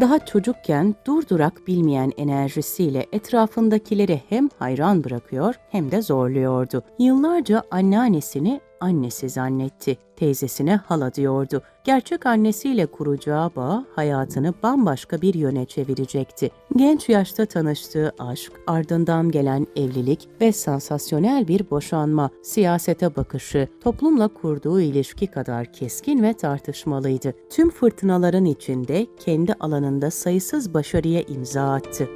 Daha çocukken durdurak bilmeyen enerjisiyle etrafındakileri hem hayran bırakıyor hem de zorluyordu. Yıllarca anneannesini annesi zannetti. Teyzesine hala diyordu. Gerçek annesiyle kuracağı bağ hayatını bambaşka bir yöne çevirecekti. Genç yaşta tanıştığı aşk, ardından gelen evlilik ve sansasyonel bir boşanma, siyasete bakışı, toplumla kurduğu ilişki kadar keskin ve tartışmalıydı. Tüm fırtınaların içinde kendi alanında sayısız başarıya imza attı.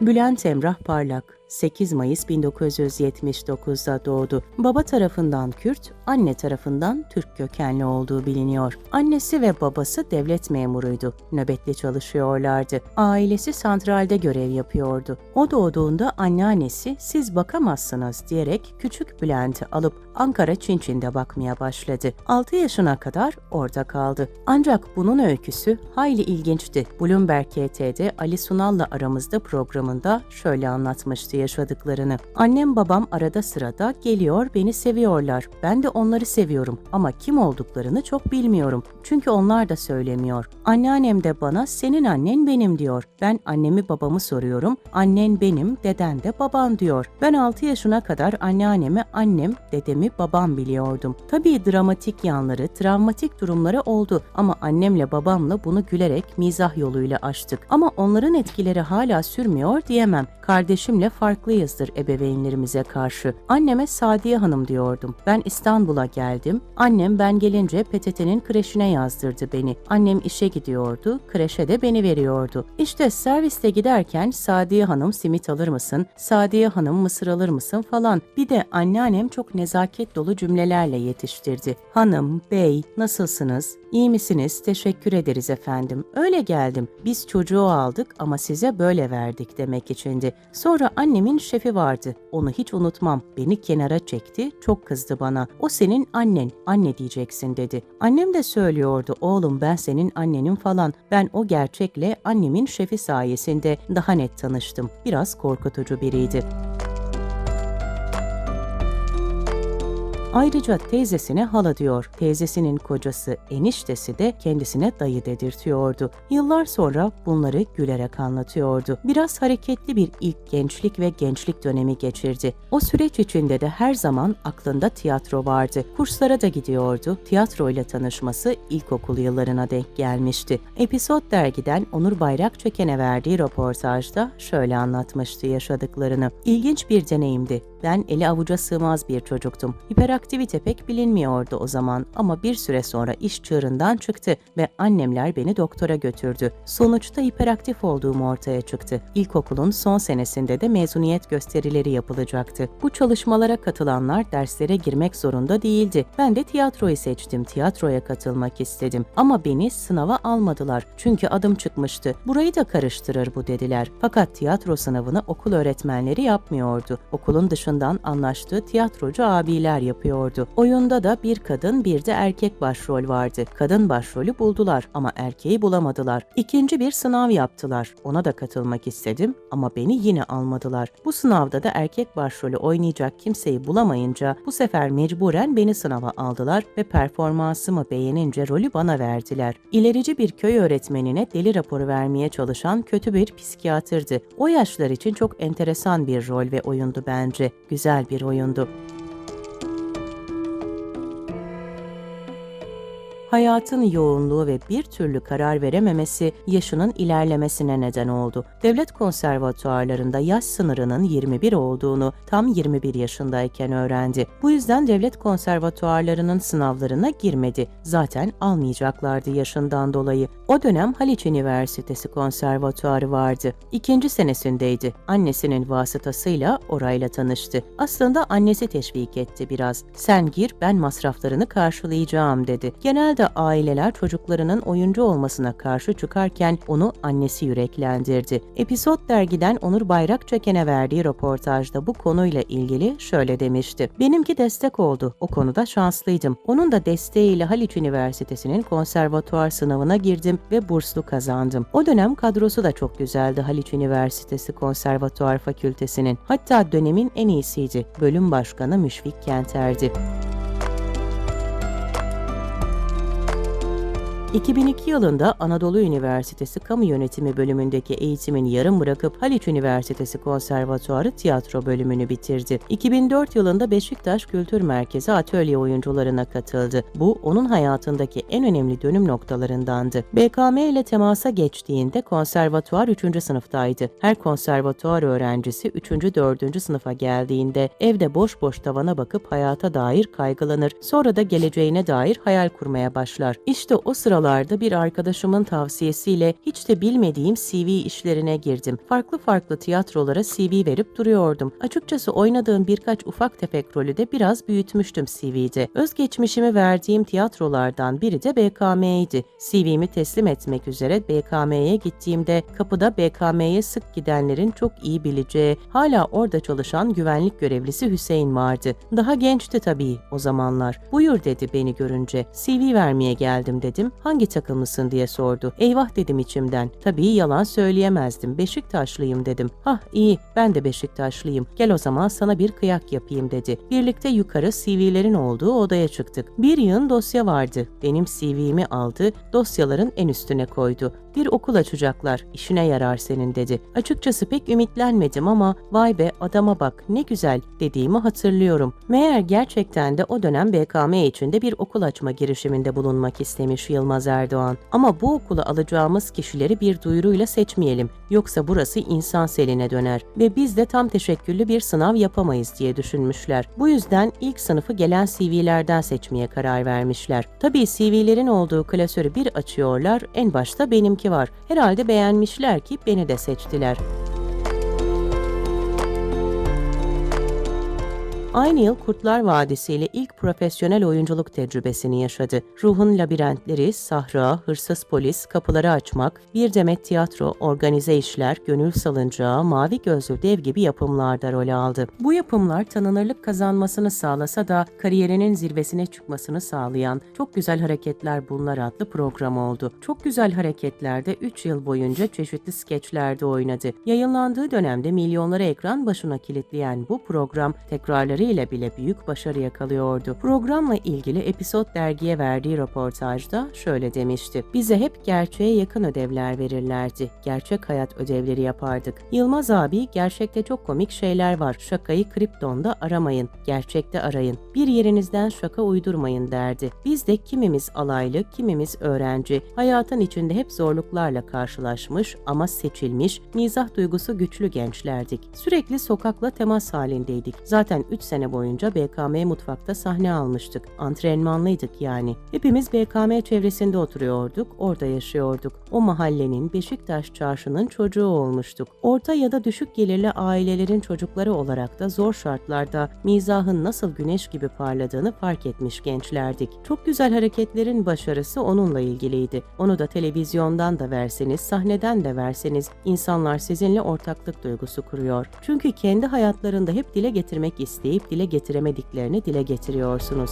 Bülent Emrah Parlak 8 Mayıs 1979'da doğdu. Baba tarafından Kürt, anne tarafından Türk kökenli olduğu biliniyor. Annesi ve babası devlet memuruydu. Nöbetli çalışıyorlardı. Ailesi santralde görev yapıyordu. O doğduğunda anneannesi siz bakamazsınız diyerek küçük Bülent'i alıp Ankara Çinçin'de bakmaya başladı. 6 yaşına kadar orada kaldı. Ancak bunun öyküsü hayli ilginçti. Bloomberg KT'de Ali Sunal'la aramızda programında şöyle anlatmıştı yaşadıklarını. Annem babam arada sırada geliyor beni seviyorlar. Ben de onları seviyorum ama kim olduklarını çok bilmiyorum. Çünkü onlar da söylemiyor. Anneannem de bana senin annen benim diyor. Ben annemi babamı soruyorum. Annen benim, deden de baban diyor. Ben 6 yaşına kadar anneannemi annem, dedemi babam biliyordum. Tabii dramatik yanları, travmatik durumları oldu ama annemle babamla bunu gülerek mizah yoluyla aştık. Ama onların etkileri hala sürmüyor diyemem. Kardeşimle farklıyızdır ebeveynlerimize karşı. Anneme Sadiye Hanım diyordum. Ben İstanbul'a geldim. Annem ben gelince PTT'nin kreşine yazdırdı beni. Annem işe gidiyordu, kreşe de beni veriyordu. İşte serviste giderken Sadiye Hanım simit alır mısın? Sadiye Hanım mısır alır mısın falan. Bir de anneannem çok nezaket dolu cümlelerle yetiştirdi. Hanım, bey, nasılsınız? İyi misiniz? Teşekkür ederiz efendim. Öyle geldim. Biz çocuğu aldık ama size böyle verdik demek içindi. Sonra annemin şefi vardı. Onu hiç unutmam. Beni kenara çekti. Çok kızdı bana. O senin annen. Anne diyeceksin dedi. Annem de söylüyordu. Oğlum ben senin annenin falan. Ben o gerçekle annemin şefi sayesinde daha net tanıştım. Biraz korkutucu biriydi. Ayrıca teyzesine hala diyor. Teyzesinin kocası eniştesi de kendisine dayı dedirtiyordu. Yıllar sonra bunları gülerek anlatıyordu. Biraz hareketli bir ilk gençlik ve gençlik dönemi geçirdi. O süreç içinde de her zaman aklında tiyatro vardı. Kurslara da gidiyordu. Tiyatro ile tanışması ilkokul yıllarına denk gelmişti. Episod dergiden Onur Bayrakçeken'e verdiği röportajda şöyle anlatmıştı yaşadıklarını. İlginç bir deneyimdi. Ben eli avuca sığmaz bir çocuktum. Hiperaktivite pek bilinmiyordu o zaman ama bir süre sonra iş çığırından çıktı ve annemler beni doktora götürdü. Sonuçta hiperaktif olduğum ortaya çıktı. İlkokulun son senesinde de mezuniyet gösterileri yapılacaktı. Bu çalışmalara katılanlar derslere girmek zorunda değildi. Ben de tiyatroyu seçtim. Tiyatroya katılmak istedim. Ama beni sınava almadılar. Çünkü adım çıkmıştı. Burayı da karıştırır bu dediler. Fakat tiyatro sınavını okul öğretmenleri yapmıyordu. Okulun dışında tarafından anlaştığı tiyatrocu abiler yapıyordu. Oyunda da bir kadın bir de erkek başrol vardı. Kadın başrolü buldular ama erkeği bulamadılar. İkinci bir sınav yaptılar. Ona da katılmak istedim ama beni yine almadılar. Bu sınavda da erkek başrolü oynayacak kimseyi bulamayınca bu sefer mecburen beni sınava aldılar ve performansımı beğenince rolü bana verdiler. İlerici bir köy öğretmenine deli raporu vermeye çalışan kötü bir psikiyatrdı. O yaşlar için çok enteresan bir rol ve oyundu bence güzel bir oyundu. Hayatın yoğunluğu ve bir türlü karar verememesi yaşının ilerlemesine neden oldu. Devlet konservatuarlarında yaş sınırının 21 olduğunu tam 21 yaşındayken öğrendi. Bu yüzden devlet konservatuarlarının sınavlarına girmedi. Zaten almayacaklardı yaşından dolayı. O dönem Haliç Üniversitesi konservatuarı vardı. İkinci senesindeydi. Annesinin vasıtasıyla orayla tanıştı. Aslında annesi teşvik etti biraz. Sen gir ben masraflarını karşılayacağım dedi. Genelde aileler çocuklarının oyuncu olmasına karşı çıkarken onu annesi yüreklendirdi. Episod dergiden Onur Bayrakçeken'e verdiği röportajda bu konuyla ilgili şöyle demişti. Benimki destek oldu. O konuda şanslıydım. Onun da desteğiyle Haliç Üniversitesi'nin konservatuar sınavına girdim ve burslu kazandım. O dönem kadrosu da çok güzeldi Haliç Üniversitesi Konservatuar Fakültesinin. Hatta dönemin en iyisiydi. Bölüm Başkanı Müşfik Kenter'di. 2002 yılında Anadolu Üniversitesi Kamu Yönetimi bölümündeki eğitimini yarım bırakıp Haliç Üniversitesi Konservatuarı tiyatro bölümünü bitirdi. 2004 yılında Beşiktaş Kültür Merkezi atölye oyuncularına katıldı. Bu onun hayatındaki en önemli dönüm noktalarındandı. BKM ile temasa geçtiğinde konservatuar 3. sınıftaydı. Her konservatuar öğrencisi 3. 4. sınıfa geldiğinde evde boş boş tavana bakıp hayata dair kaygılanır. Sonra da geleceğine dair hayal kurmaya başlar. İşte o sıralarda bir arkadaşımın tavsiyesiyle hiç de bilmediğim CV işlerine girdim. Farklı farklı tiyatrolara CV verip duruyordum. Açıkçası oynadığım birkaç ufak tefek rolü de biraz büyütmüştüm CV'de. Özgeçmişimi verdiğim tiyatrolardan biri de BKM'ydi. CV'mi teslim etmek üzere BKM'ye gittiğimde kapıda BKM'ye sık gidenlerin çok iyi bileceği, hala orada çalışan güvenlik görevlisi Hüseyin vardı. Daha gençti tabii o zamanlar. Buyur dedi beni görünce. CV vermeye geldim dedim. Hangi takımlısın diye sordu. Eyvah dedim içimden. Tabii yalan söyleyemezdim. Beşiktaşlıyım dedim. Hah iyi ben de Beşiktaşlıyım. Gel o zaman sana bir kıyak yapayım dedi. Birlikte yukarı CV'lerin olduğu odaya çıktık. Bir yığın dosya vardı. Benim CV'mi aldı, dosyaların en üstüne koydu. Bir okul açacaklar, işine yarar senin dedi. Açıkçası pek ümitlenmedim ama vay be adama bak ne güzel dediğimi hatırlıyorum. Meğer gerçekten de o dönem BKM içinde bir okul açma girişiminde bulunmak istemiş Yılmaz Erdoğan. Ama bu okula alacağımız kişileri bir duyuruyla seçmeyelim. Yoksa burası insan seline döner ve biz de tam teşekküllü bir sınav yapamayız diye düşünmüşler. Bu yüzden ilk sınıfı gelen CV'lerden seçmeye karar vermişler. Tabii CV'lerin olduğu klasörü bir açıyorlar, en başta benimki var. Herhalde beğenmişler ki beni de seçtiler. Aynı yıl Kurtlar Vadisi ile ilk profesyonel oyunculuk tecrübesini yaşadı. Ruhun labirentleri, sahra, hırsız polis, kapıları açmak, bir demet tiyatro, organize işler, gönül salıncağı, mavi gözlü dev gibi yapımlarda rol aldı. Bu yapımlar tanınırlık kazanmasını sağlasa da kariyerinin zirvesine çıkmasını sağlayan Çok Güzel Hareketler Bunlar adlı program oldu. Çok Güzel Hareketler'de 3 yıl boyunca çeşitli skeçlerde oynadı. Yayınlandığı dönemde milyonları ekran başına kilitleyen bu program tekrarları ile bile büyük başarı yakalıyordu. Programla ilgili Episod dergiye verdiği röportajda şöyle demişti. Bize hep gerçeğe yakın ödevler verirlerdi. Gerçek hayat ödevleri yapardık. Yılmaz abi gerçekte çok komik şeyler var. Şakayı kriptonda aramayın. Gerçekte arayın. Bir yerinizden şaka uydurmayın derdi. Biz de kimimiz alaylı, kimimiz öğrenci. Hayatın içinde hep zorluklarla karşılaşmış ama seçilmiş, mizah duygusu güçlü gençlerdik. Sürekli sokakla temas halindeydik. Zaten 3 sene sene boyunca BKM mutfakta sahne almıştık. Antrenmanlıydık yani. Hepimiz BKM çevresinde oturuyorduk, orada yaşıyorduk. O mahallenin Beşiktaş çarşının çocuğu olmuştuk. Orta ya da düşük gelirli ailelerin çocukları olarak da zor şartlarda mizahın nasıl güneş gibi parladığını fark etmiş gençlerdik. Çok güzel hareketlerin başarısı onunla ilgiliydi. Onu da televizyondan da verseniz, sahneden de verseniz insanlar sizinle ortaklık duygusu kuruyor. Çünkü kendi hayatlarında hep dile getirmek isteyip dile getiremediklerini dile getiriyorsunuz.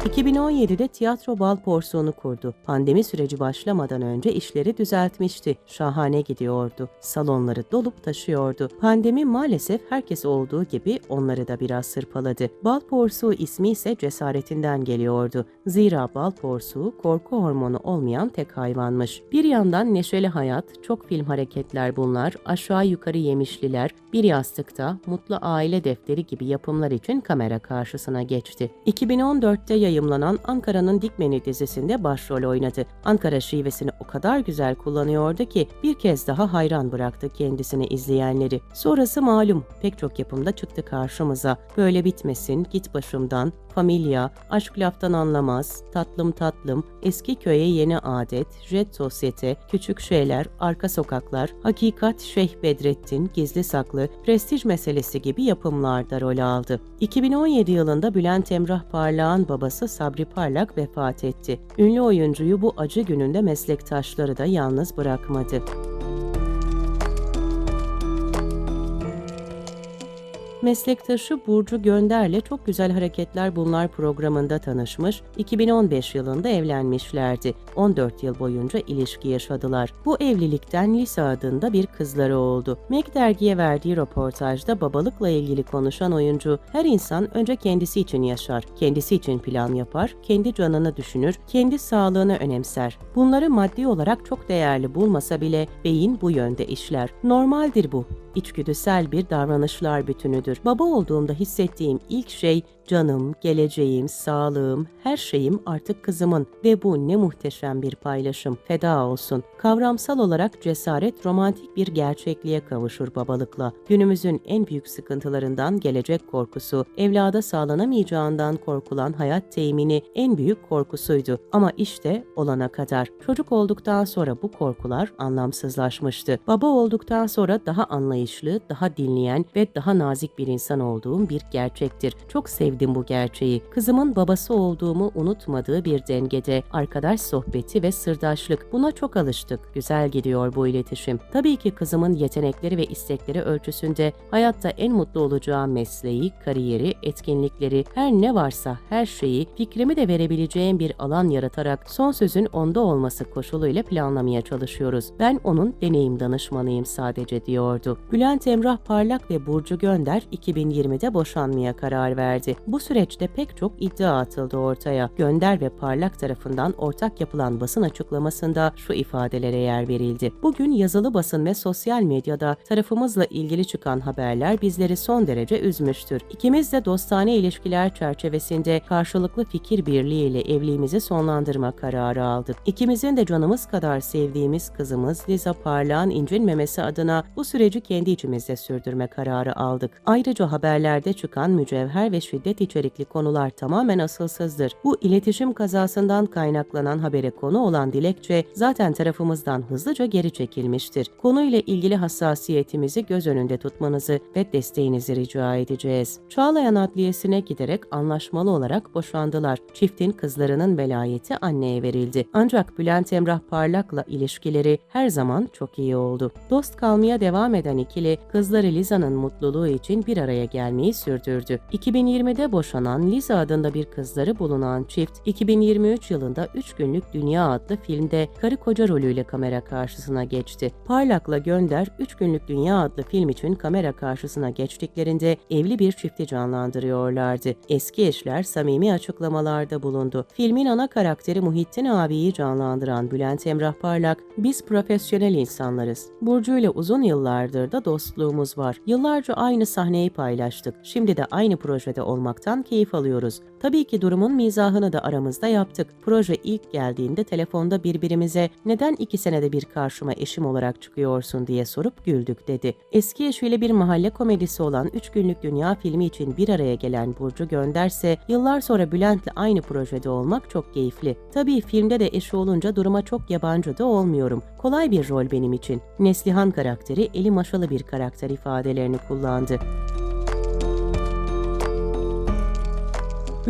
2017'de tiyatro bal porsiyonu kurdu. Pandemi süreci başlamadan önce işleri düzeltmişti. Şahane gidiyordu. Salonları dolup taşıyordu. Pandemi maalesef herkes olduğu gibi onları da biraz sırpaladı. Bal porsuğu ismi ise cesaretinden geliyordu. Zira bal porsuğu korku hormonu olmayan tek hayvanmış. Bir yandan neşeli hayat, çok film hareketler bunlar, aşağı yukarı yemişliler, bir yastıkta, mutlu aile defteri gibi yapımlar için kamera karşısına geçti. 2014'te yayımlanan Ankara'nın Dikmeni dizisinde başrol oynadı. Ankara şivesini o kadar güzel kullanıyordu ki bir kez daha hayran bıraktı kendisini izleyenleri. Sonrası malum pek çok yapımda çıktı karşımıza. Böyle bitmesin, git başımdan, Familia, Aşk Laftan Anlamaz, Tatlım Tatlım, Eski Köye Yeni Adet, Jet Sosyete, Küçük Şeyler, Arka Sokaklar, Hakikat Şeyh Bedrettin, Gizli Saklı, Prestij Meselesi gibi yapımlarda rol aldı. 2017 yılında Bülent Emrah Parlak'ın babası Sabri Parlak vefat etti. Ünlü oyuncuyu bu acı gününde meslektaşları da yalnız bırakmadı. Meslektaşı Burcu Gönder'le Çok Güzel Hareketler Bunlar programında tanışmış, 2015 yılında evlenmişlerdi. 14 yıl boyunca ilişki yaşadılar. Bu evlilikten Lisa adında bir kızları oldu. Meg dergiye verdiği röportajda babalıkla ilgili konuşan oyuncu, her insan önce kendisi için yaşar, kendisi için plan yapar, kendi canını düşünür, kendi sağlığını önemser. Bunları maddi olarak çok değerli bulmasa bile beyin bu yönde işler. Normaldir bu. İçgüdüsel bir davranışlar bütünüdür. Baba olduğumda hissettiğim ilk şey canım, geleceğim, sağlığım, her şeyim artık kızımın ve bu ne muhteşem bir paylaşım. Feda olsun. Kavramsal olarak cesaret romantik bir gerçekliğe kavuşur babalıkla. Günümüzün en büyük sıkıntılarından gelecek korkusu, evlada sağlanamayacağından korkulan hayat temini en büyük korkusuydu. Ama işte olana kadar. Çocuk olduktan sonra bu korkular anlamsızlaşmıştı. Baba olduktan sonra daha anlayışlı, daha dinleyen ve daha nazik bir insan olduğum bir gerçektir. Çok sevdim bu gerçeği. Kızımın babası olduğumu unutmadığı bir dengede, arkadaş sohbeti ve sırdaşlık. Buna çok alıştık. Güzel gidiyor bu iletişim. Tabii ki kızımın yetenekleri ve istekleri ölçüsünde hayatta en mutlu olacağı mesleği, kariyeri, etkinlikleri, her ne varsa her şeyi fikrimi de verebileceğim bir alan yaratarak son sözün onda olması koşuluyla planlamaya çalışıyoruz. Ben onun deneyim danışmanıyım sadece diyordu. Bülent Emrah Parlak ve Burcu Gönder 2020'de boşanmaya karar verdi. Bu süreçte pek çok iddia atıldı ortaya. Gönder ve Parlak tarafından ortak yapılan basın açıklamasında şu ifadelere yer verildi. Bugün yazılı basın ve sosyal medyada tarafımızla ilgili çıkan haberler bizleri son derece üzmüştür. İkimiz de dostane ilişkiler çerçevesinde karşılıklı fikir birliğiyle evliliğimizi sonlandırma kararı aldık. İkimizin de canımız kadar sevdiğimiz kızımız Liza Parlak'ın incinmemesi adına bu süreci kendi içimizde sürdürme kararı aldık. Ayrıca haberlerde çıkan mücevher ve şiddet içerikli konular tamamen asılsızdır. Bu iletişim kazasından kaynaklanan habere konu olan dilekçe zaten tarafımızdan hızlıca geri çekilmiştir. Konuyla ilgili hassasiyetimizi göz önünde tutmanızı ve desteğinizi rica edeceğiz. Çağlayan Adliyesi'ne giderek anlaşmalı olarak boşandılar. Çiftin kızlarının velayeti anneye verildi. Ancak Bülent Emrah Parlak'la ilişkileri her zaman çok iyi oldu. Dost kalmaya devam eden ikili kızları Liza'nın mutluluğu için bir araya gelmeyi sürdürdü. 2020'de boşanan Liza adında bir kızları bulunan çift 2023 yılında 3 günlük Dünya adlı filmde karı koca rolüyle kamera karşısına geçti. Parlak'la Gönder 3 günlük Dünya adlı film için kamera karşısına geçtiklerinde evli bir çifti canlandırıyorlardı. Eski eşler samimi açıklamalarda bulundu. Filmin ana karakteri Muhittin abiyi canlandıran Bülent Emrah Parlak, biz profesyonel insanlarız. Burcu ile uzun yıllardır da dostluğumuz var. Yıllarca aynı sahneyi paylaştık. Şimdi de aynı projede olmaktan keyif alıyoruz. Tabii ki durumun mizahını da aramızda yaptık. Proje ilk geldiğinde telefonda birbirimize neden iki senede bir karşıma eşim olarak çıkıyorsun diye sorup güldük dedi. Eski eşiyle bir mahalle komedisi olan 3 günlük dünya filmi için bir araya gelen Burcu Gönderse yıllar sonra Bülent'le aynı projede olmak çok keyifli. Tabii filmde de eşi olunca duruma çok yabancı da olmuyorum. Kolay bir rol benim için. Neslihan karakteri eli maşalı bir karakter ifadelerini kullandı.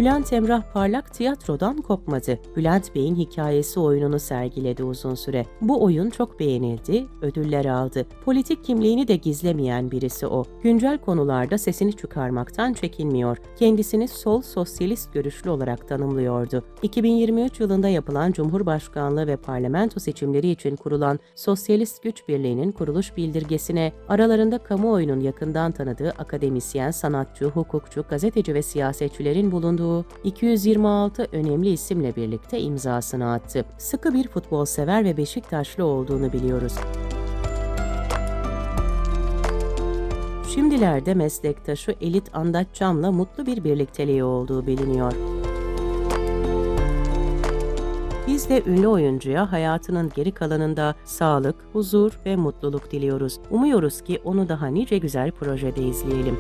Bülent Emrah Parlak tiyatrodan kopmadı. Bülent Bey'in hikayesi oyununu sergiledi uzun süre. Bu oyun çok beğenildi, ödüller aldı. Politik kimliğini de gizlemeyen birisi o. Güncel konularda sesini çıkarmaktan çekinmiyor. Kendisini sol sosyalist görüşlü olarak tanımlıyordu. 2023 yılında yapılan Cumhurbaşkanlığı ve parlamento seçimleri için kurulan Sosyalist Güç Birliği'nin kuruluş bildirgesine aralarında kamuoyunun yakından tanıdığı akademisyen, sanatçı, hukukçu, gazeteci ve siyasetçilerin bulunduğu 226 önemli isimle birlikte imzasını attı. Sıkı bir futbol sever ve Beşiktaşlı olduğunu biliyoruz. Şimdilerde meslektaşı Elit Andatçam'la mutlu bir birlikteliği olduğu biliniyor. Biz de ünlü oyuncuya hayatının geri kalanında sağlık, huzur ve mutluluk diliyoruz. Umuyoruz ki onu daha nice güzel projede izleyelim.